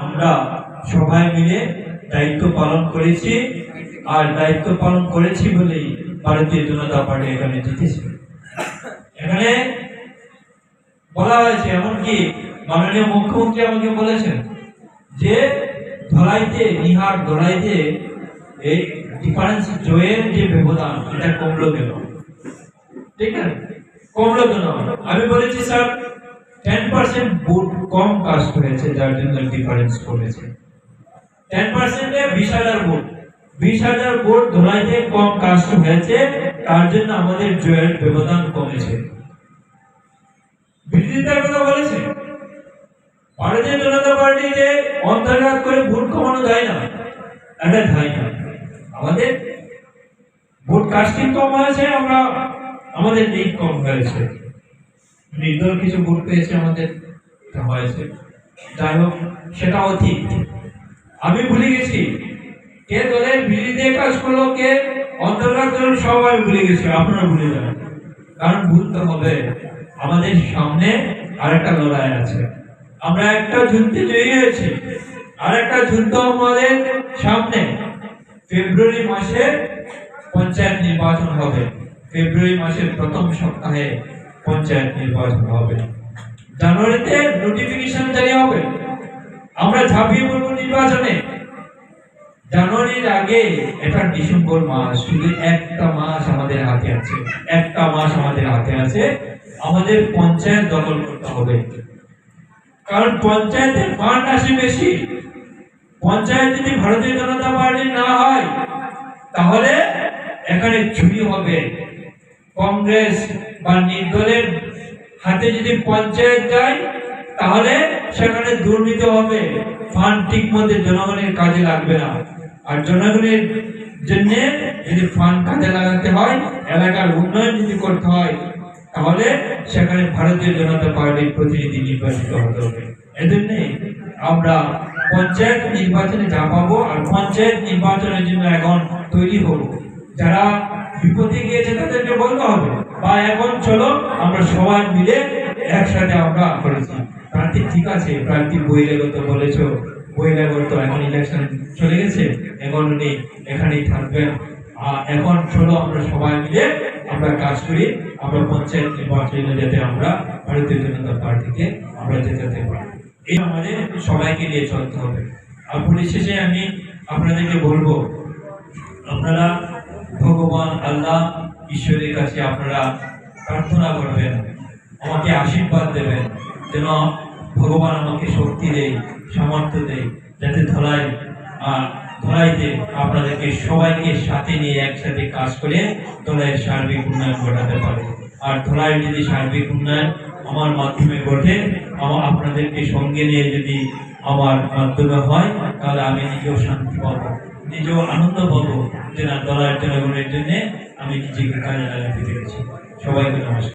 আমরা সবাই মিলে দায়িত্ব পালন করেছি। আর দায়িত্ব পালন করেছি বলেই ভারতীয় জনতা পার্টি এখানে জিতেছে। এখানে বলা হয়েছে, এমনকি মাননীয় মুখ্যমন্ত্রী আমাকে বলেছেন যে ধলাইতে নিহার ধলাইতে এই ডিফারেন্স জয়ের যে ব্যবধান, এটা কমলো কেন? ঠিক আছে? কমলো কেন? আমি বলেছি, স্যার টেন পার্সেন্ট ভোট কম কাস্ট হয়েছে যার জন্য ডিফারেন্স করেছে টেন পার্সেন্টে বিশ হাজার ভোট বিশ হাজার ধরাইতে কম কাস্ট হয়েছে, তার জন্য আমাদের জয়ের ব্যবধান কমেছে। বিরোধিতার কথা বলেছে। ভারতীয় জনতা পার্টিতে অন্তর্ঘাত করে ভোট কমানো যায় না। এটা যায় না। আমাদের ভোট কাস্টিং কম হয়েছে, আমরা, আমাদের লিড কম হয়েছে। নির্দল কিছু ভোট পেয়েছে আমাদের হয়েছে। যাই হোক, সেটাও ঠিক। আমি ভুলে গেছি। কে দলের বিরোধী কাজ করল, কে অন্তর্ঘাত করল সবাই ভুলে গেছি, আপনারা ভুলে যাবেন। কারণ ভুলতে হবে। আমাদের সামনে আরেকটা লড়াই আছে। আমরা একটা যুদ্ধে জয়ী হয়েছি, আরেকটা যুদ্ধ আমাদের সামনে। ফেব্রুয়ারি মাসে পঞ্চায়েত নির্বাচন হবে। ফেব্রুয়ারি মাসের প্রথম সপ্তাহে পঞ্চায়েত নির্বাচন হবে। জানুয়ারিতে নোটিফিকেশন জারি হবে। আমরা ঝাঁপিয়ে পড়ব নির্বাচনে। জানুয়ারির আগে এটা ডিসেম্বর মাস, শুধু একটা মাস আমাদের হাতে আছে। একটা মাস আমাদের হাতে আছে। আমাদের পঞ্চায়েত দখল করতে হবে। কারণ পঞ্চায়েতের ফান্ড আসে বেশি। পঞ্চায়েত যদি ভারতীয় জনতা পার্টি না হয়, তাহলে এখানে চুরি হবে। কংগ্রেস বা নির্দলের হাতে যদি পঞ্চায়েত যায়, তাহলে সেখানে দুর্নীতি হবে। ফান্ড ঠিক মতো জনগণের কাজে লাগবে না। আর জনগণের জন্য যদি ফান্ড কাজে লাগাতে হয়, এলাকার উন্নয়ন যদি করতে হয়, তাহলে সেখানে ভারতীয় জনতা পার্টির প্রতিনিধি নির্বাচিত হতে হবে। এজন্য আমরা পঞ্চায়েত নির্বাচনে যা পাবো আর পঞ্চায়েত নির্বাচনের জন্য এখন তৈরি হব। যারা বিপদে গিয়েছে তাদেরকে বলতে হবে। বা এখন চলো, আমরা সবাই মিলে একসাথে আমরা করেছি। প্রার্থী ঠিক আছে, প্রার্থী বহিরাগত বলেছ। বহিরাগত এখন ইলেকশন চলে গেছে, এখন উনি এখানেই থাকবেন। আর এখন চলো আমরা সবাই মিলে আমরা কাজ করি, আমরা পঞ্চায়েত নির্বাচনে যাতে আমরা ভারতীয় জনতা পার্টিকে আমরা জেতাতে পারি। এই আমাদের সবাইকে নিয়ে চলতে হবে। আর পরিশেষে আমি আপনাদেরকে বলব, আপনারা ভগবান আল্লাহ ঈশ্বরের কাছে আপনারা প্রার্থনা করবেন, আমাকে আশীর্বাদ দেবেন, যেন ভগবান আমাকে শক্তি দেয়, সামর্থ্য দেয়, যাতে ধলাই ধলাইতে আপনাদেরকে সবাইকে সাথে নিয়ে একসাথে কাজ করে ধলাইয়ের সার্বিক উন্নয়ন ঘটাতে পারে। আর ধলাইয়ের যদি সার্বিক উন্নয়ন আমার মাধ্যমে ঘটে আমার আপনাদেরকে সঙ্গে নিয়ে যদি আমার মাধ্যমে হয়, তাহলে আমি নিজেও শান্তি পাবো, নিজেও আনন্দ পাবো যে না দলার জনগণের জন্য আমি নিজেকে কাজে লাগাতে পেরেছি? সবাইকে নমস্কার।